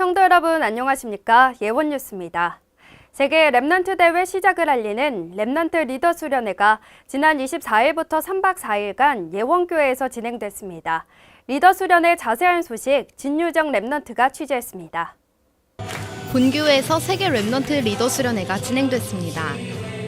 성도 여러분 안녕하십니까? 예원 뉴스입니다. 세계 랩넌트 대회 시작을 알리는 랩넌트 리더 수련회가 지난 24일부터 3박 4일간 예원교회에서 진행됐습니다. 리더 수련회 자세한 소식 진유정 랩넌트가 취재했습니다. 본교회에서 세계 랩넌트 리더 수련회가 진행됐습니다.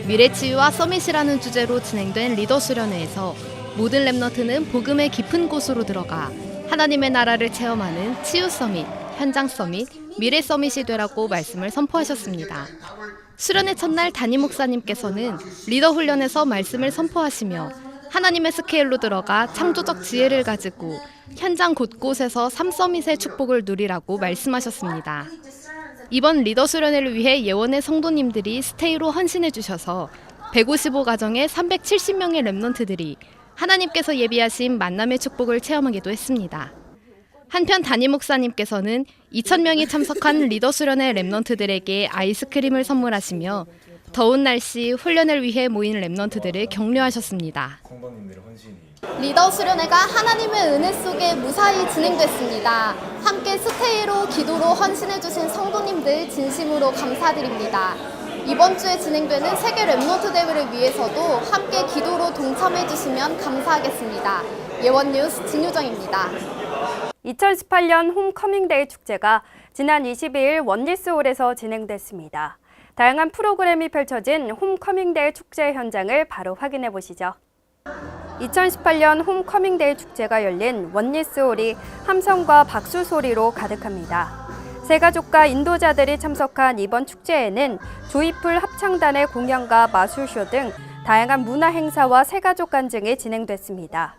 미래치유와 서밋이라는 주제로 진행된 리더 수련회에서 모든 랩넌트는 복음의 깊은 곳으로 들어가 하나님의 나라를 체험하는 치유 서밋, 현장 서밋, 미래 서밋이 되라고 말씀을 선포하셨습니다. 수련회 첫날 담임 목사님께서는 리더 훈련에서 말씀을 선포하시며 하나님의 스케일로 들어가 창조적 지혜를 가지고 현장 곳곳에서 삼서밋의 축복을 누리라고 말씀하셨습니다. 이번 리더 수련회를 위해 예원의 성도님들이 스테이로 헌신해 주셔서 155 가정의 370명의 랩넌트들이 하나님께서 예비하신 만남의 축복을 체험하기도 했습니다. 한편 담임 목사님께서는 2,000명이 참석한 리더 수련회 랩넌트들에게 아이스크림을 선물하시며 더운 날씨 훈련을 위해 모인 랩넌트들을 격려하셨습니다. 리더 수련회가 하나님의 은혜 속에 무사히 진행됐습니다. 함께 스테이로 기도로 헌신해주신 성도님들 진심으로 감사드립니다. 이번 주에 진행되는 세계 랩노트 대회를 위해서도 함께 기도로 동참해주시면 감사하겠습니다. 예원 뉴스 진유정입니다. 2018년 홈커밍데이 축제가 지난 22일 원리스홀에서 진행됐습니다. 다양한 프로그램이 펼쳐진 홈커밍데이 축제 현장을 바로 확인해 보시죠. 2018년 홈커밍데이 축제가 열린 원리스홀이 함성과 박수 소리로 가득합니다. 세 가족과 인도자들이 참석한 이번 축제에는 조이풀 합창단의 공연과 마술쇼 등 다양한 문화 행사와 세 가족 간증이 진행됐습니다.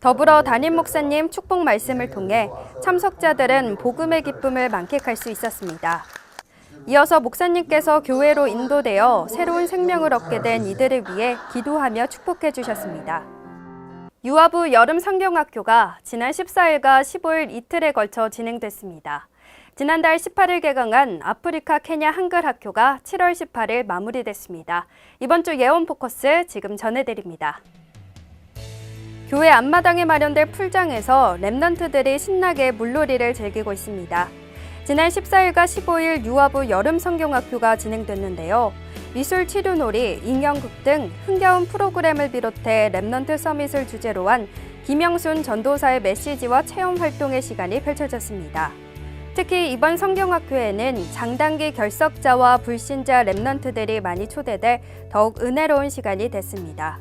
더불어 담임 목사님 축복 말씀을 통해 참석자들은 복음의 기쁨을 만끽할 수 있었습니다. 이어서 목사님께서 교회로 인도되어 새로운 생명을 얻게 된 이들을 위해 기도하며 축복해 주셨습니다. 유아부 여름 성경학교가 지난 14일과 15일 이틀에 걸쳐 진행됐습니다. 지난달 18일 개강한 아프리카 케냐 한글 학교가 7월 18일 마무리됐습니다. 이번 주 예원 포커스 지금 전해드립니다. 교회 앞마당에 마련될 풀장에서 랩넌트들이 신나게 물놀이를 즐기고 있습니다. 지난 14일과 15일 유아부 여름 성경학교가 진행됐는데요. 미술 치료놀이, 인형극 등 흥겨운 프로그램을 비롯해 랩넌트 서밋을 주제로 한 김영순 전도사의 메시지와 체험 활동의 시간이 펼쳐졌습니다. 특히 이번 성경학교에는 장단기 결석자와 불신자 랩넌트들이 많이 초대돼 더욱 은혜로운 시간이 됐습니다.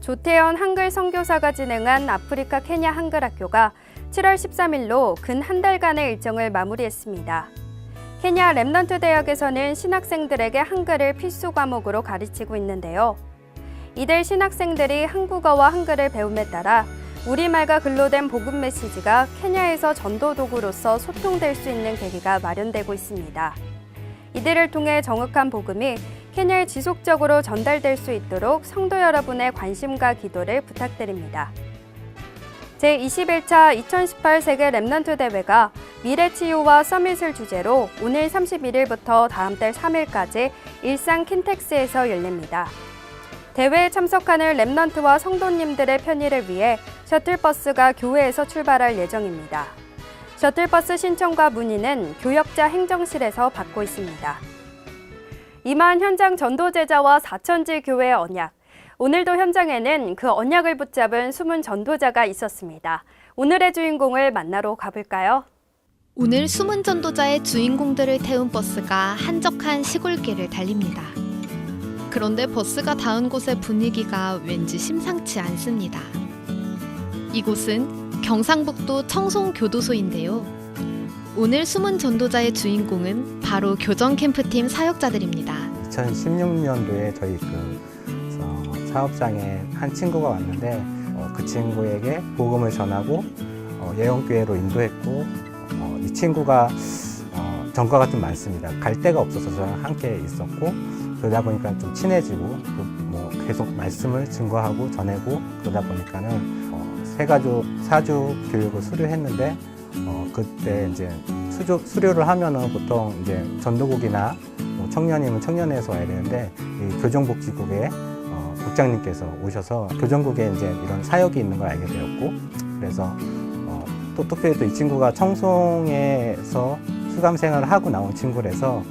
조태현 한글 선교사가 진행한 아프리카 케냐 한글 학교가 7월 13일로 근 한 달간의 일정을 마무리했습니다. 케냐 랩넌트 대학에서는 신학생들에게 한글을 필수 과목으로 가르치고 있는데요. 이들 신학생들이 한국어와 한글을 배움에 따라 우리말과 글로 된 복음 메시지가 케냐에서 전도 도구로서 소통될 수 있는 계기가 마련되고 있습니다. 이들을 통해 정확한 복음이 케냐에 지속적으로 전달될 수 있도록 성도 여러분의 관심과 기도를 부탁드립니다. 제21차 2018 세계 랩넌트 대회가 미래 치유와 서밋을 주제로 오늘 31일부터 다음 달 3일까지 일산 킨텍스에서 열립니다. 대회에 참석하는 랩넌트와 성도님들의 편의를 위해 셔틀버스가 교회에서 출발할 예정입니다. 셔틀버스 신청과 문의는 교역자 행정실에서 받고 있습니다. 이만 현장 전도제자와 사천지 교회의 언약. 오늘도 현장에는 그 언약을 붙잡은 숨은 전도자가 있었습니다. 오늘의 주인공을 만나러 가볼까요? 오늘 숨은 전도자의 주인공들을 태운 버스가 한적한 시골길을 달립니다. 그런데 버스가 닿은 곳의 분위기가 왠지 심상치 않습니다. 이곳은 경상북도 청송교도소인데요. 오늘 숨은 전도자의 주인공은 바로 교정 캠프팀 사역자들입니다. 2016년도에 저희 그 어, 사업장에 한 친구가 왔는데 어, 그 친구에게 복음을 전하고 어, 예원교회로 인도했고 어, 이 친구가 어, 전과가 좀 많습니다. 갈 데가 없어서 저랑 함께 있었고 그러다 보니까 좀 친해지고 또뭐 계속 말씀을 증거하고 전하고 그러다 보니까는 어, 세가족 사주 교육을 수료했는데 어, 그때 이제 수조, 수료를 하면은 보통 이제 전도국이나 뭐 청년이면 청년회에서 와야 되는데 이 교정복지국에 어, 국장님께서 오셔서 교정국에 이제 이런 사역이 있는 걸 알게 되었고 그래서 어, 또 특별히 또 이 친구가 청송에서 수감 생활을 하고 나온 친구라서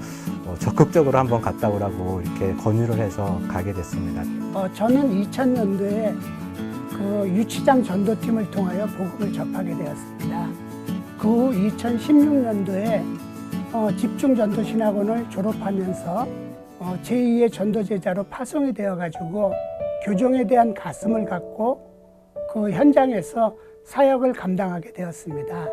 어, 적극적으로 한번 갔다 오라고 이렇게 권유를 해서 가게 됐습니다. 어, 저는 2000년도에 그 유치장 전도팀을 통하여 복음을 접하게 되었습니다. 그 후 2016년도에 어, 집중 전도 신학원을 졸업하면서 어, 제2의 전도 제자로 파송이 되어 가지고 교정에 대한 가슴을 갖고 그 현장에서 사역을 감당하게 되었습니다.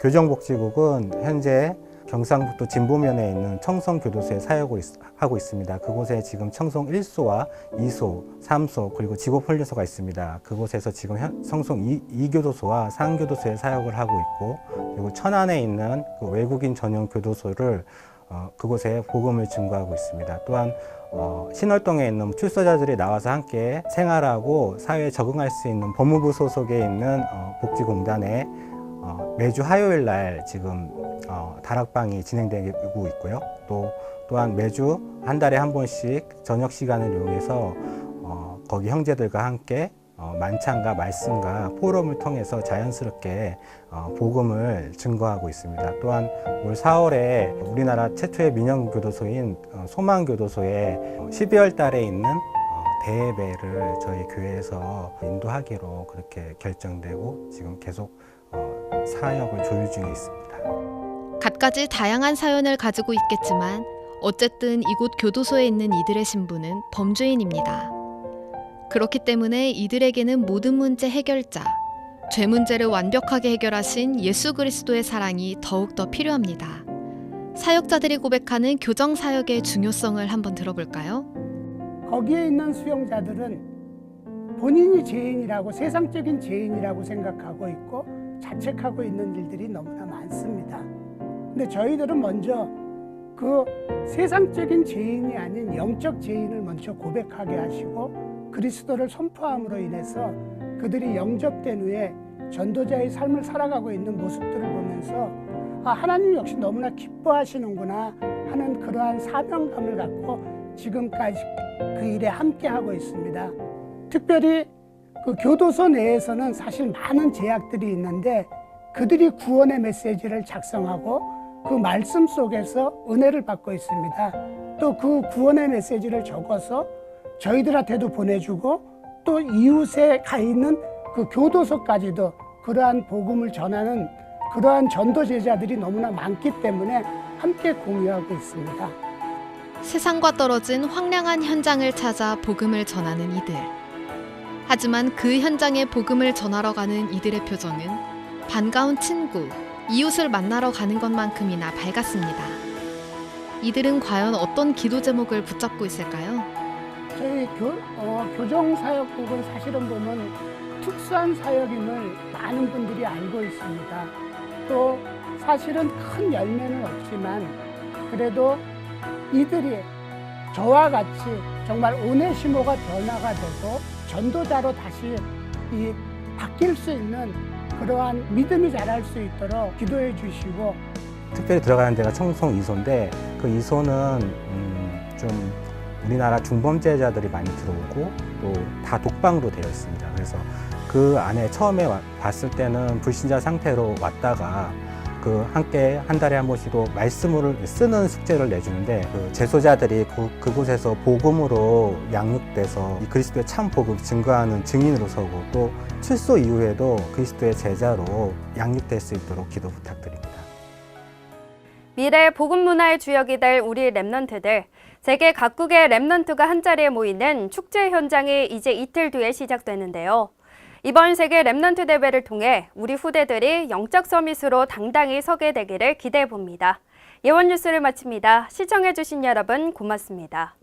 교정복지국은 현재 경상북도 진보면에 있는 청송교도소에 사역을 있- 하고 있습니다. 그곳에 지금 청송 1소와 2소, 3소 그리고 직업훈련소가 있습니다. 그곳에서 지금 현- 청송 2, 교도소와 상교도소에 사역을 하고 있고 그리고 천안에 있는 그 외국인 전용 교도소를 어, 그곳에 복음을 증거하고 있습니다. 또한 어, 신월동에 있는 출소자들이 나와서 함께 생활하고 사회에 적응할 수 있는 법무부 소속에 있는 어, 복지공단에 어, 매주 화요일 날 지금 어, 다락방이 진행되고 있고요. 또 또한 매주 한 달에 한 번씩 저녁 시간을 이용해서 어, 거기 형제들과 함께 어, 만찬과 말씀과 포럼을 통해서 자연스럽게 어, 복음을 증거하고 있습니다. 또한 올 4월에 우리나라 최초의 민영 교도소인 어, 소망 교도소에 12월 달에 있는 어, 대예배를 저희 교회에서 인도하기로 그렇게 결정되고 지금 계속 어, 사역을 조율 중에 있습니다. 갖가지 다양한 사연을 가지고 있겠지만 어쨌든 이곳 교도소에 있는 이들의 신부는 범죄인입니다. 그렇기 때문에 이들에게는 모든 문제 해결자, 죄 문제를 완벽하게 해결하신 예수 그리스도의 사랑이 더욱더 필요합니다. 사역자들이 고백하는 교정 사역의 중요성을 한번 들어볼까요? 거기에 있는 수용자들은 본인이 죄인이라고 세상적인 죄인이라고 생각하고 있고 자책하고 있는 일들이 너무나 많습니다. 근데 저희들은 먼저 그 세상적인 죄인이 아닌 영적 죄인을 먼저 고백하게 하시고 그리스도를 선포함으로 인해서 그들이 영접된 후에 전도자의 삶을 살아가고 있는 모습들을 보면서 아, 하나님 역시 너무나 기뻐하시는구나 하는 그러한 사명감을 갖고 지금까지 그 일에 함께하고 있습니다. 특별히 그 교도소 내에서는 사실 많은 제약들이 있는데 그들이 구원의 메시지를 작성하고 그 말씀 속에서 은혜를 받고 있습니다. 또 그 구원의 메시지를 적어서 저희들한테도 보내주고 또 이웃에 가 있는 그 교도소까지도 그러한 복음을 전하는 그러한 전도 제자들이 너무나 많기 때문에 함께 공유하고 있습니다. 세상과 떨어진 황량한 현장을 찾아 복음을 전하는 이들. 하지만 그 현장에 복음을 전하러 가는 이들의 표정은 반가운 친구, 이웃을 만나러 가는 것만큼이나 밝았습니다. 이들은 과연 어떤 기도 제목을 붙잡고 있을까요? 저희 교, 어, 교정사역국은 사실은 보면 특수한 사역임을 많은 분들이 알고 있습니다. 또 사실은 큰 열매는 없지만 그래도 이들이 저와 같이 정말 오네시모가 변화가 되고 전도자로 다시 이 바뀔 수 있는 그러한 믿음이 자랄 수 있도록 기도해 주시고 특별히 들어가는 데가 청송 이소인데 그 이소는 음, 좀 우리나라 중범죄자들이 많이 들어오고 또 다 독방으로 되어 있습니다. 그래서 그 안에 처음에 와- 봤을 때는 불신자 상태로 왔다가 그 함께 한 달에 한 번씩도 말씀을 쓰는 숙제를 내주는데 그 재소자들이 그, 그곳에서 복음으로 양육돼서 이 그리스도의 참 복음 증거하는 증인으로 서고 또 출소 이후에도 그리스도의 제자로 양육될 수 있도록 기도 부탁드립니다. 미래 복음 문화의 주역이 될 우리 랩넌트들. 세계 각국의 랩넌트가 한자리에 모이는 축제 현장이 이제 이틀 뒤에 시작되는데요. 이번 세계 랩넌트 대회를 통해 우리 후대들이 영적 서밋으로 당당히 서게 되기를 기대해 봅니다. 예원 뉴스를 마칩니다. 시청해 주신 여러분 고맙습니다.